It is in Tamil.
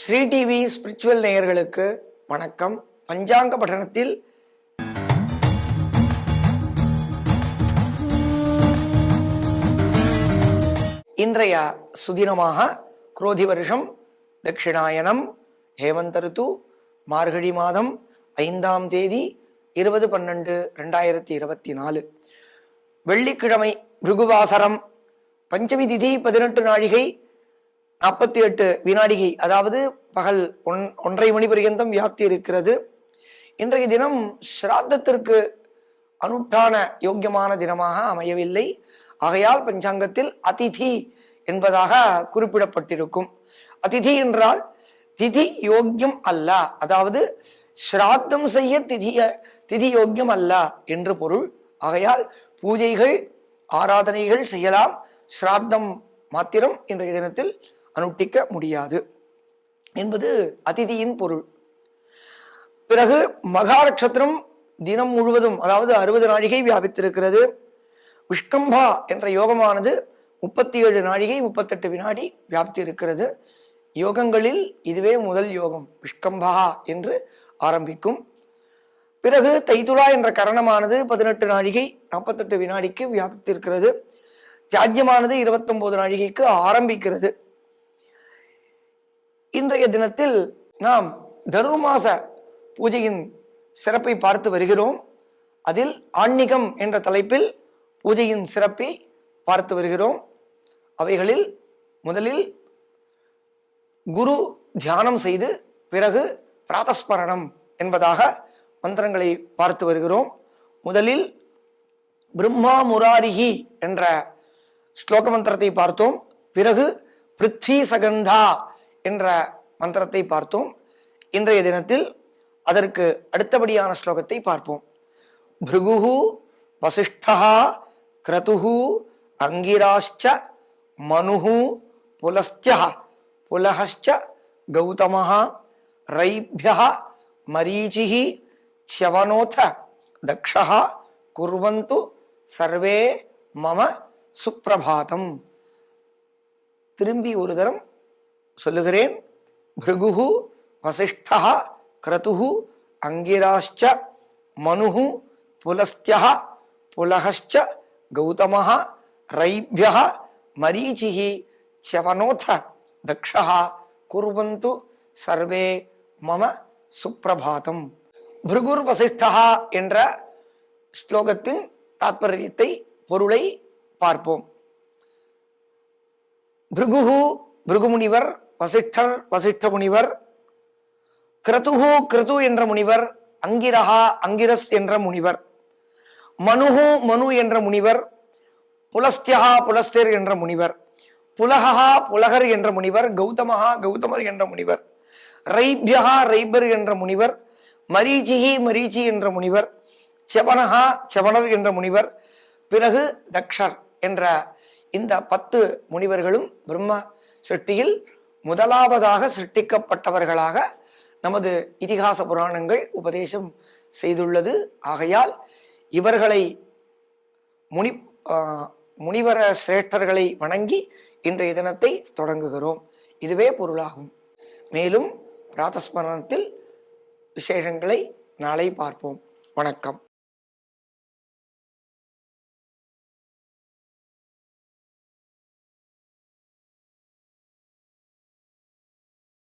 ஸ்ரீ டிவி ஸ்பிரிச்சுவல் நேயர்களுக்கு வணக்கம். பஞ்சாங்க பட்டணத்தில் இன்றைய சுதினமாக குரோதி வருஷம் தட்சிணாயனம் ஹேமந்த ரித்து மார்கழி மாதம் ஐந்தாம் தேதி இருபது பன்னெண்டு ரெண்டாயிரத்தி இருபத்தி நாலு. வெள்ளிக்கிழமை பிருகுவாசரம் பஞ்சமி திதி பதினெட்டு நாழிகை நாற்பத்தி எட்டு வினாடிகை அதாவது பகல் ஒன் ஒன்றரை மணி பர்யந்தம் வியாப்தி இருக்கிறது இன்றைய தினம் ஸ்ராத்தத்திற்கு அனுட்டான யோக்கியமான தினமாக அமையவில்லை. ஆகையால் பஞ்சாங்கத்தில் அதிதி என்பதாக குறிப்பிடப்பட்டிருக்கும். அதிதி என்றால் திதி யோக்கியம் அல்ல. அதாவது ஸ்ராத்தம் செய்ய திதிய திதி யோக்கியம் அல்ல என்று பொருள். ஆகையால் பூஜைகள் ஆராதனைகள் செய்யலாம். ஸ்ராத்தம் மாத்திரம் இன்றைய தினத்தில் அனுட்டிக்க முடியாது. என்பது அதிதியின் பொருள். பிறகு மகா நட்சத்திரம் தினம் முழுவதும் அதாவது அறுபது நாழிகை வியாபித்திருக்கிறது. விஷ்கம்பா என்ற யோகமானது முப்பத்தி ஏழு நாழிகை முப்பத்தெட்டு வினாடி வியாப்தி இருக்கிறது யோகங்களில் இதுவே முதல் யோகம் விஷ்கம்பா என்று ஆரம்பிக்கும். பிறகு தைதுலா என்ற கரணமானது பதினெட்டு நாழிகை நாற்பத்தெட்டு வினாடிக்கு வியாபித்திருக்கிறது. தியாஜ்யமானது இருபத்தொன்பது நாழிகைக்கு ஆரம்பிக்கிறது. இன்றைய தினத்தில் நாம் தருமாச பூஜையின் சிறப்பை பார்த்து வருகிறோம். அதில் ஆன்மீகம் என்ற தலைப்பில் பூஜையின் சிறப்பை பார்த்து வருகிறோம். அவைகளில் முதலில் குரு தியானம் செய்து பிறகு பிராதஸ்மரணம் என்பதாக மந்திரங்களை பார்த்து வருகிறோம். முதலில் பிரம்மா முராரிஹி என்ற ஸ்லோக மந்திரத்தை பார்த்தோம். பிறகு பிருத்வி சகந்தா என்ற மந்திரத்தை பார்த்தோம். இன்றைய தினத்தில் அதற்கு அடுத்தபடியான ஸ்லோகத்தை பார்ப்போம். பிருகு வசிஷ்டா கிரதுகு அங்கிராஷ்ச மனுகு புலஸ்தியா புலகச்ச கௌதம ரைபியா மரீச்சி சியவனோத தக்ஷா குர்வந்து சர்வே மம சுப்பிரபாதம் திரும்பி ஒரு தரம் சொல்லுகிறேன். பிருகு வசிஷ்டா கிரது அங்கிராஷ்ச மனு புலஸ்திய புலகச்ச கௌதம ரைபிய மரீச்சி சவனோத தக்ஷா குர்வந்து சர்வே மம சுப்பிரபாதம் பிருகுர் வசிஷ்டா என்ற ஸ்லோகத்தின் தாத்பரியத்தை பொருளை பார்ப்போம். பிருகு பிருகுமுனிவர் வசிஷ்டர் வசிஷ்ட முனிவர் கிரதுஹு கிருது என்ற முனிவர் அங்கிரஹா அங்கிரஸ் என்ற முனிவர் மனுஹு மனு என்ற முனிவர் புலஸ்தியஹா புலஸ்தேர் என்ற முனிவர் புலகஹா புலகர் என்ற முனிவர் கௌதமஹா கௌதமர் என்ற முனிவர் ரைப்யஹா ரைபர் என்ற முனிவர் மரீச்சிஹி மரீச்சி என்ற முனிவர் செவனஹா செவனர் என்ற முனிவர் பிறகு தக்ஷர் என்ற இந்த பத்து முனிவர்களும் பிரம்ம சிருஷ்டியில் முதலாவதாக சிருஷ்டிக்கப்பட்டவர்களாக நமது இதிகாச புராணங்கள் உபதேசம் செய்துள்ளது. ஆகையால் இவர்களை முனி முனிவர சிரேஷ்டர்களை வணங்கி இன்றைய தினத்தை தொடங்குகிறோம். இதுவே பொருளாகும். மேலும் பிராதஸ்மரணத்தில் விசேஷங்களை நாளை பார்ப்போம். வணக்கம்.